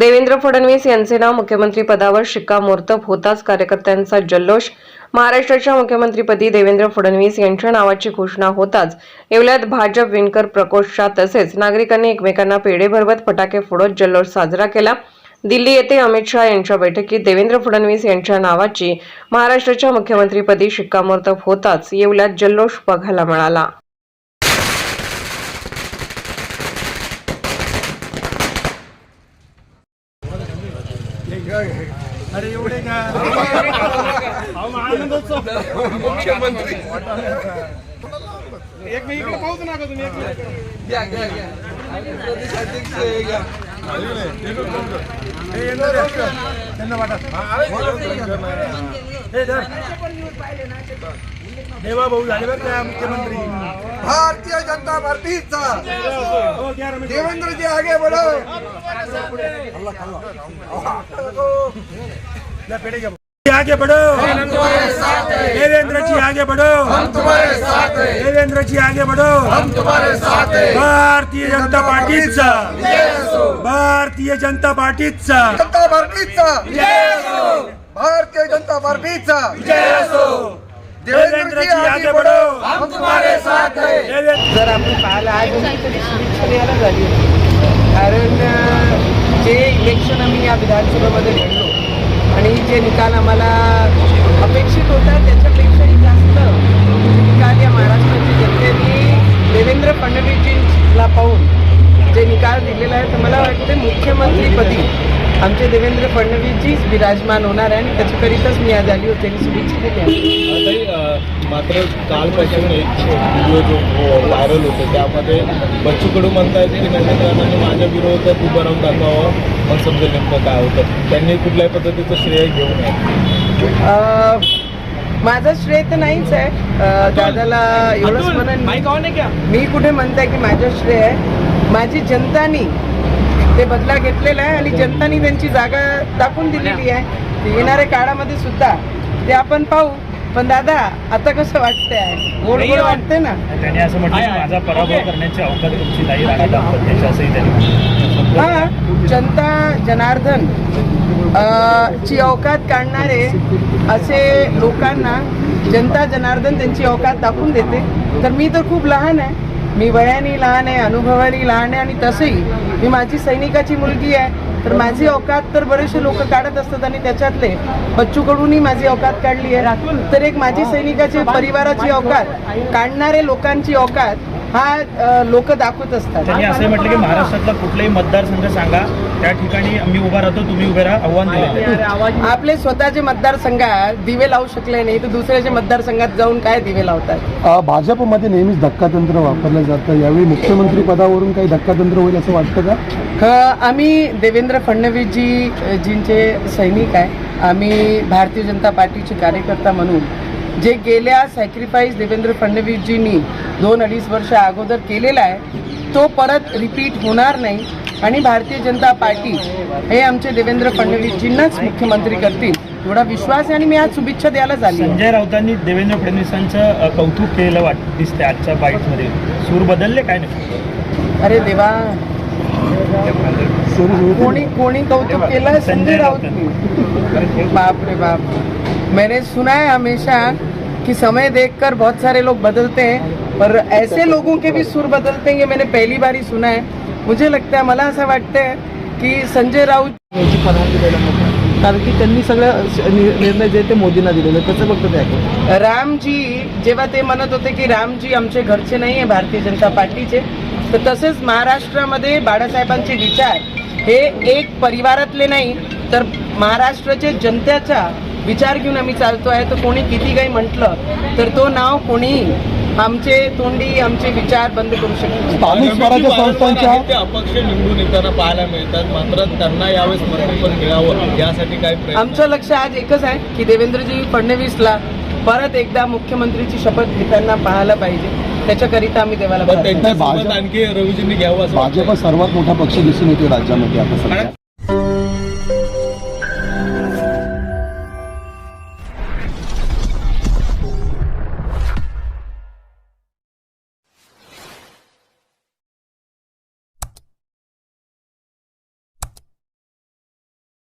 देवेंद्र फडणवीस यांचे नाव मुख्यमंत्री पदावर शिक्कामोर्तब होताच कार्यकर्त्यांचा जल्लोष. महाराष्ट्राच्या मुख्यमंत्रीपदी देवेंद्र फडणवीस यांच्या नावाची घोषणा होताच. येवल्यात भाजप विणकर प्रकोष्ठात तसेच नागरिकांनी एकमेकांना पेढे भरवत फटाके फोडत जल्लोष साजरा केला. दिल्ली येथे अमित शहा यांच्या बैठकीत देवेंद्र फडणवीस यांच्या नावाची महाराष्ट्राच्या मुख्यमंत्रीपदी शिक्कामोर्तब होताच येवल्यात जल्लोष बघायला मिळाला. अरे एवढे का मुख्यमंत्री एक मी इकडे पाहूच नका तुम्ही एक मिनिट. घ्या घ्या घ्या प्रदेश अध्यक्ष हे घ्या येणार आहे. त्यांना वाटा धर. देवा भाऊ झाले बरं का मुख्यमंत्री. भारतीय जनता पार्टीचा. हो घ्या रमेश. देवेंद्र जी आगे घ्या. आगे बढ़ो. देवेंद्र जी आगे बढ़ो. तुम्हारे साथ है देवेंद्र जी आगे बढ़ो. हम तुम्हारे साथ है भारतीय जनता पार्टीचा. भारतीय जनता पार्टीचा. जनता पार्टीचा. भारतीय जनता पार्टीचा. देवेंद्र जी आगे बढ़ो. हम तुम्हारे साथ है. देवेंद्र जर आपण पाहायला आज झाली होती. कारण जे इलेक्शन आम्ही या विधानसभेमध्ये लढलो आणि जे निकाल आम्हाला अपेक्षित होता त्याच्यापेक्षाही जास्त. निकाल या महाराष्ट्राच्या जनतेने देवेंद्र फडणवीसजींना पाहून जे निकाल दिलेला आहे तर मला वाटते मुख्यमंत्रीपदी आमचे देवेंद्र फडणवीसजीच विराजमान होणार आहे आणि त्याच्याकरिताच मी आज आली होती आणि शुभेच्छा दिल्या. मात्र कालपासून एक व्हिडिओ जो व्हायरल होतो. त्यामध्ये बच्चू कडू म्हणतायत की नरेंद्र माझ्या विरोधात उभं राहून दाखवावं मग समजेल नेमकं काय होतं. त्यांनी कुठल्याही पद्धतीचं श्रेय घेऊ नये. माझं श्रेय तर नाहीच आहे. दादाला एवढंच म्हणून मी कुठे म्हणताय की माझं श्रेय आहे. माझी जनतानी ते बदला घेतलेला आहे आणि जनतानी त्यांची जागा दाखवून दिलेली आहे. येणाऱ्या काळामध्ये सुद्धा ते आपण पाहू. पण दादा आता कसं वाटतंय? गोड गोड वाटतंय ना? त्यांनी असं म्हटलं माझा पराभव करण्याची अवकाश तुमची नाही असंही त्यांनी हा जनता जनार्दन ची अवकात काढणारे असे लोकांना जनता जनार्दन त्यांची अवकात दाखवून देते. तर मी तर खूप लहान आहे. मी वयाने लहान आहे अनुभवाने लहान आहे आणि तसंही मी माझी सैनिकाची मुलगी आहे. तर माझी अवकात तर बरेचसे लोक काढत असतात आणि त्याच्यातले बच्चू कडूनही माझी अवकात काढली आहे. तर एक माझी सैनिकाची परिवाराची अवकात काढणारे लोकांची अवकात हा लोक दाखवत असतात. त्यांनी असंही म्हटलं की महाराष्ट्रातला कुठलाही मतदारसंघ सांगा त्या ठिकाणी मी उभा राहतो तुम्ही उभे राहा आव्हान दिलेलं आहे आपले स्वतःचे मतदारसंघात दिवे लावू शकले नाही तर दुसऱ्याच्या मतदारसंघात जाऊन काय दिवे लावतात भाजपमध्ये नेहमीच धक्कातंत्र वापरलं जातं यावेळी मुख्यमंत्री पदावरून काही धक्कातंत्र होईल असं वाटतं का? आम्ही देवेंद्र फडणवीसजी जींचे सैनिक आहे. आम्ही भारतीय जनता पार्टीचे कार्यकर्ता म्हणून जे गेल्या सॅक्रिफाईस देवेंद्र फडणवीसजींनी दोन अडीच वर्ष अगोदर केलेला आहे तो परत रिपीट होणार नाही. आणि भारतीय जनता पार्टी हे आमचे देवेंद्र फडणवीसजींनाच मुख्यमंत्री करतील एवढा विश्वास आहे आणि मी आज शुभेच्छा द्यायला झाली संजय राऊतांनी देवेंद्र फडणवीसांचं कौतुक केलेलं वाट दिसतंय आजच्या बाईटमध्ये सूर बदलले काय नाही? अरे देवा. कोणी कोणी कौतुक केलं? संजय राऊत. बाप रे बाप. मैंने सुना है हमेशा कि समय देखकर बहुत सारे लोग बदलते हैं पर ऐसे लोगों के भी सुर बदलते हैं ये मैंने पहली बार ही सुना है। मुझे लगता है मला असं वाटतंय की संजय राऊत याची परवानगी द्यायला नको कारण की त्यांनी सगळं निर्णय जे ते मोदींना दिलेले त्याचं फक्त ते रामजी जेव्हा ते म्हणत होते की रामजी आमचे घरचे नाही आहे भारतीय जनता पार्टीचे तर तसेच महाराष्ट्रामध्ये बाळासाहेबांचे विचार हे एक परिवारातले नाही तर महाराष्ट्राच्या जनतेचा विचार घेऊन आम्ही चालतो आहे. तर कोणी किती काही म्हटलं तर तो नाव कोणी आमचे तोंडी आमचे विचार बंद करू शकतो स्थानिक स्वराज्य संस्थांच्या ते अपक्ष निवडून येताना पाहायला मिळतात. मात्र त्यांना यावेळेस मंत्रिपद मिळावं यासाठी काय प्रयत्न आमचं लक्ष आज एकच आहे की देवेंद्रजी फडणवीसला परत एकदा मुख्यमंत्रीची शपथ घेताना पाहायला पाहिजे. त्याच्याकरिता आम्ही देवाला पण प्रार्थना त्यांच्यासोबत भाजप- आणखी रवीजींनी घ्यावं असं वाटतंय. भाजप सर्वात मोठा पक्ष दिसून येतो राज्यामध्ये आता सध्या.